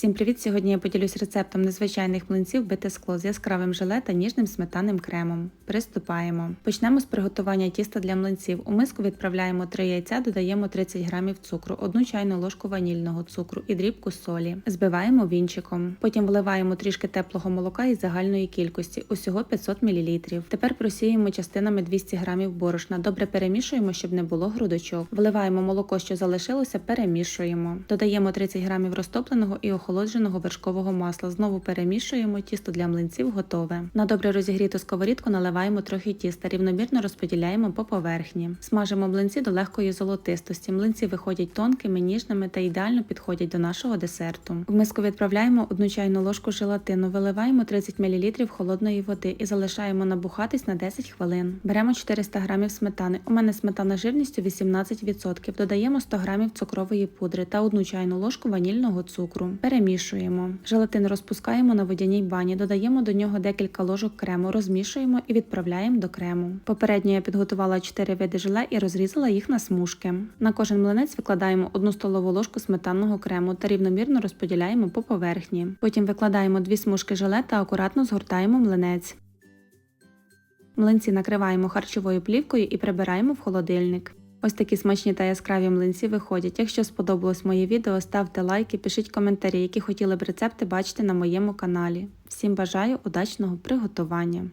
Всім привіт! Сьогодні я поділюсь рецептом незвичайних млинців бите скло з яскравим желе та ніжним сметанним кремом. Приступаємо. Почнемо з приготування тіста для млинців. У миску відправляємо 3 яйця, додаємо 30 грамів цукру, 1 чайну ложку ванільного цукру і дрібку солі. Збиваємо вінчиком. Потім вливаємо трішки теплого молока із загальної кількості, усього 500 мл. Тепер просіємо частинами 200 грамів борошна. Добре перемішуємо, щоб не було грудочок. Вливаємо молоко, що залишилося, перемішуємо. Додаємо 30 грамів розтопленого і охолодженого вершкового масла. Знову перемішуємо. Тісто для млинців готове. На добре розігріту сковорідку наливаємо трохи тіста, рівномірно розподіляємо по поверхні. Смажимо млинці до легкої золотистості. Млинці виходять тонкими, ніжними та ідеально підходять до нашого десерту. В миску відправляємо одну чайну ложку желатину, виливаємо 30 мл холодної води і залишаємо набухатись на 10 хвилин. Беремо 400 грамів сметани. У мене сметана жирністю 18%. Додаємо 100 грамів цукрової пудри та одну чайну ложку ванільного цукру. Перемішуємо. Желатин розпускаємо на водяній бані, додаємо до нього декілька ложок крему, розмішуємо і відправляємо до крему. Попередньо я підготувала 4 види желе і розрізала їх на смужки. На кожен млинець викладаємо 1 столову ложку сметанного крему та рівномірно розподіляємо по поверхні. Потім викладаємо 2 смужки желе та акуратно згортаємо млинець. Млинці накриваємо харчовою плівкою і прибираємо в холодильник. Ось такі смачні та яскраві млинці виходять. Якщо сподобалось моє відео, ставте лайки, пишіть коментарі, які хотіли б рецепти бачити на моєму каналі. Всім бажаю удачного приготування!